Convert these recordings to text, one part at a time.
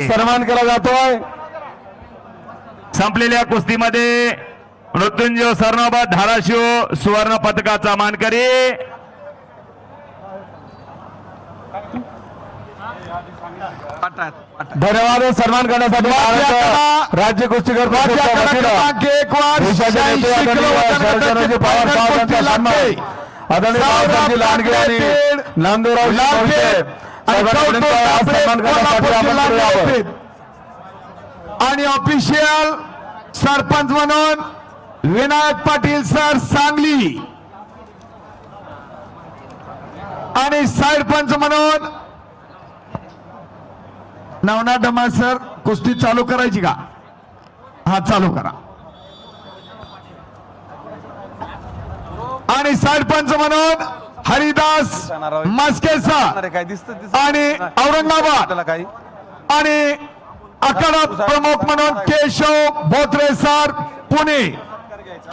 सन्मान केला जातोय. संपलेल्या कुस्तीमध्ये मृत्युंजय सरनोबत धाराशिव सुवर्ण पदकाचा मानकरी. धन्यवाद सन्मान करण्यासाठी राज्य शरदचंद्रजी पवार साहेब यांचा सन्मान. आदरणीय बाळासाहेबजी लांडगे आणि ऑफिशियल सरपंच म्हणून विनायक पाटील सर सांगली. आणि सरपंच म्हणून नवनाथ डमा सर कुस्ती चालू करायची का? हा चालू करा. आणि सरपंच म्हणून हरिदास मस्के सर काय दिसत आणि औरंगाबाद. आणि आखाडा प्रमुख म्हणून केशव बोत्रे सर पुणे.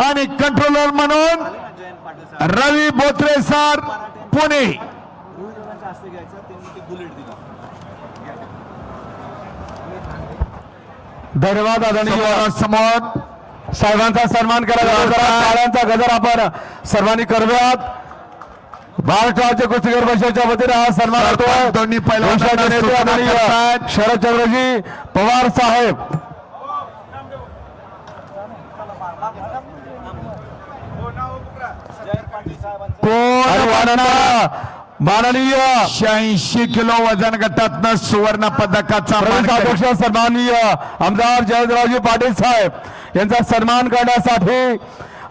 आणि कंट्रोलर म्हणून रवी बोत्रे सर पुणे. धन्यवाद आदरणीय समोर. साहेबांचा सन्मान टाळ्यांचा गजर आपण सर्वांनी करव्यात. महाराष्ट्र राज्य कुस्तीगीर परिषदेच्या वतीने हा सन्मान होतोय दोन्ही. शरदचंद्रजी पवार साहेब माननीय शहाऐंशी किलो वजन गटातनं सुवर्ण पदकाचा. अध्यक्ष सन्माननीय आमदार जयंतरावजी पाटील साहेब यांचा सन्मान करण्यासाठी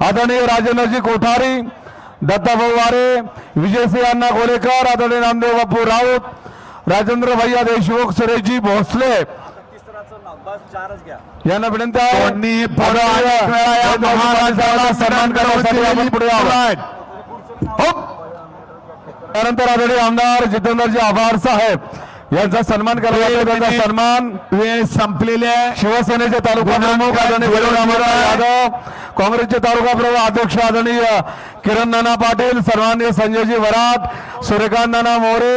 आदरणीय राजेंद्रजी कोठारी दत्ताभाऊ वारे विजयसिंह अण्णा गोलेकर आदरणीय नामदेव बापू राऊत राजेंद्र भैया देशमुख सुरेशजी भोसले. यांना विनंती आहे महाराजाला सन्मान. त्यानंतर आदरणीय आमदार जितेंद्रजी आभार साहेब यांचा सन्मान त्यांचा सन्मान. वेळ संपलेली आहे. शिवसेनेचे तालुका प्रमुख आदरणीय यादव काँग्रेसचे तालुका प्रमुख अध्यक्ष आदरणीय किरण नाना पाटील सन्मान्य संजयजी वरात सूर्यकांत नाना मोरे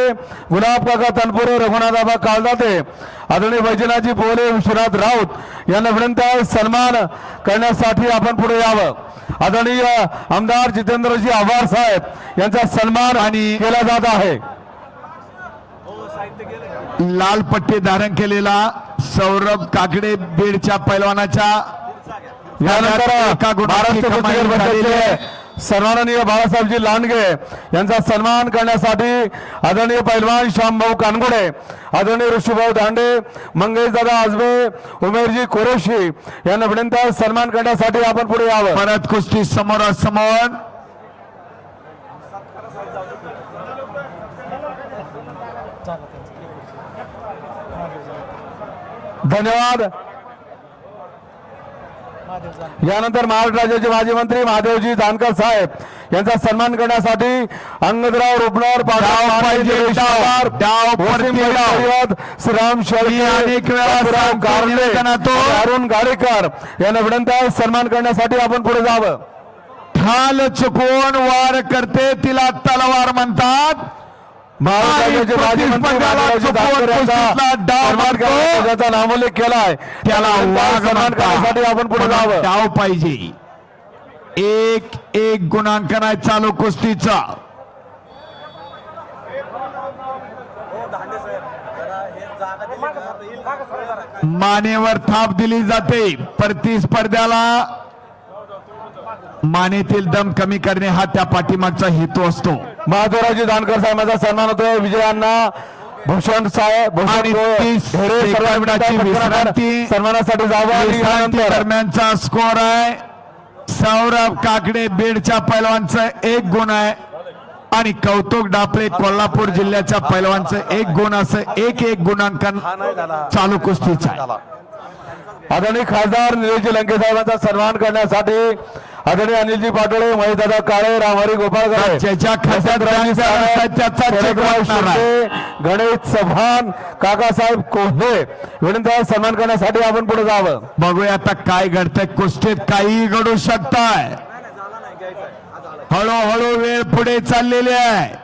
गुलाब काका तनपुरे रघुनाथाबा कालदाते आदरणीय वैजनाथजी बोले विश्वनाथ राऊत यांना विनंती आहे सन्मान करण्यासाठी आपण पुढे यावं. आदरणीय आमदार जितेंद्रजी आभार साहेब यांचा सन्मान आणि केला जात आहे. लाल पट्टी धारण केलेला सौरभ काकडे बीडच्या पैलवानाच्या यानंतर महाराष्ट्र. सन्माननीय बाळासाहेबजी लांडगे यांचा सन्मान करण्यासाठी आदरणीय पैलवान श्यामभाऊ कानगुडे आदरणीय ऋषीभाऊ दांडे मंगेश दादा आजबे उमेरजी कुरेशी यांना विनंती सन्मान करण्यासाठी आपण पुढे यावं. परत कुस्ती समोरासमोर. धन्यवाद. यानंतर महाराष्ट्र राज्याचे माजी मंत्री महादेवजी जानकर साहेब यांचा सन्मान करण्यासाठी अंगदराव. श्रीराम. आणि अरुण गाडेकर यांना विनंती आहे सन्मान करण्यासाठी आपण पुढे जावं ढाल चुकवून वार करते तिला तलवार म्हणतात महाराष्ट्र आणि राज्याचे माजी मंत्री प्रतिस्पर्ध्याला महादेवजी चुकवून जानकर यांचा कुस्तीतला डाव सन्मान मारतो. करण्याचा ज्याचा नामोल्लेख केलाय. त्याला करण्यासाठी आपण पुढे जावं. डाव पाहिजे. एक एक गुणांकन आहे चालू कुस्तीचा. मानेवर थाप दिली जाते. प्रतिस्पर्ध्याला मानेतील दम कमी करणे हा त्या पाठीमागचा हेतू असतो. महादेवरावजी जानकर साहेबांचा सन्मान होतोय. विजयांना भूषण साहेब. सन्मानासाठी जावं दरम्यानचा स्कोर आहे. सौरभ काकडे बीडच्या पैलवानचं एक गुण आहे. आणि कौतुक डापळे कोल्हापूर जिल्ह्याच्या पैलवानचं एक गुण असं एक एक गुणांकन चालू कुस्तीचं आदरणीय खासदार निलेशजी लंके साहेबांचा सन्मान करण्यासाठी आदरणीय अनिलजी पाटोळे महेशदादा काळे रामहरी गोपाळकर. गणेश चव्हाण काकासाहेब कोल्हे विनंती आहे, सन्मान करण्यासाठी आपण पुढे जावं. बघूया आता काय घडतंय. कुस्तीत काही घडू शकताय. हळूहळू वेळ पुढे चाललेली आहे.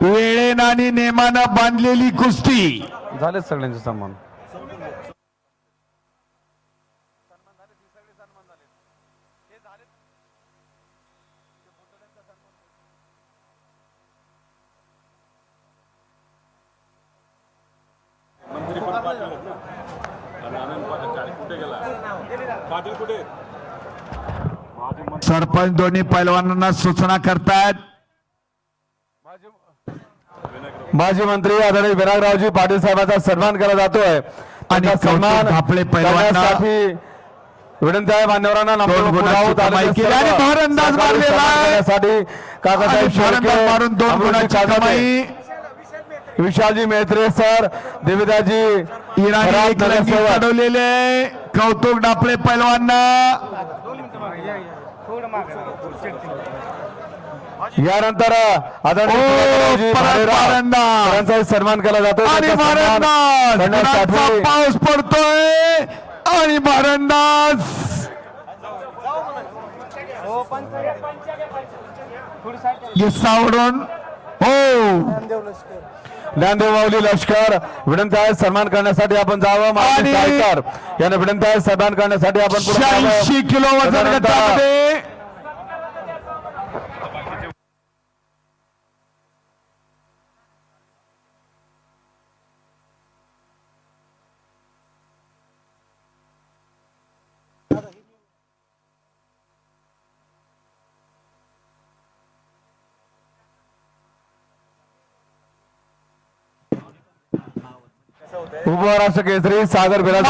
वेळेनं आणि नेमानं बांधलेली कुस्ती. झालेच सगळ्यांचे सन्मान. झाले ते बोतड्यांचा सन्मान मंत्री पण पाटील सरपंच दोन्ही पैलवानांना सूचना करतायत. माजी मंत्री आदरणीय विनायकरावजी पाटील साहेबांचा सन्मान केला जातोय. आणि सन्मान आपले पैलवानासाठी विनंती आहे मान्यवरांना मारलेला काकासाहेब मारून दोन गुणाची विशालजी मेत्रे सर देविदाजी. चढवलेले कौतुक डापले पैलवांना. यानंतर सन्मान केला जातो पाऊस पडतोय. आणि भारंदाज सावरून. हो. ज्ञानदेव माऊली लष्कर. विनंती आहे सन्मान करण्यासाठी आपण जावं. सायकर. यांना विनंती आहे सन्मान करण्यासाठी आपण. शहाऐंशी किलो वजन गटामध्ये उपमहाराष्ट्र केसरी सागर बिराज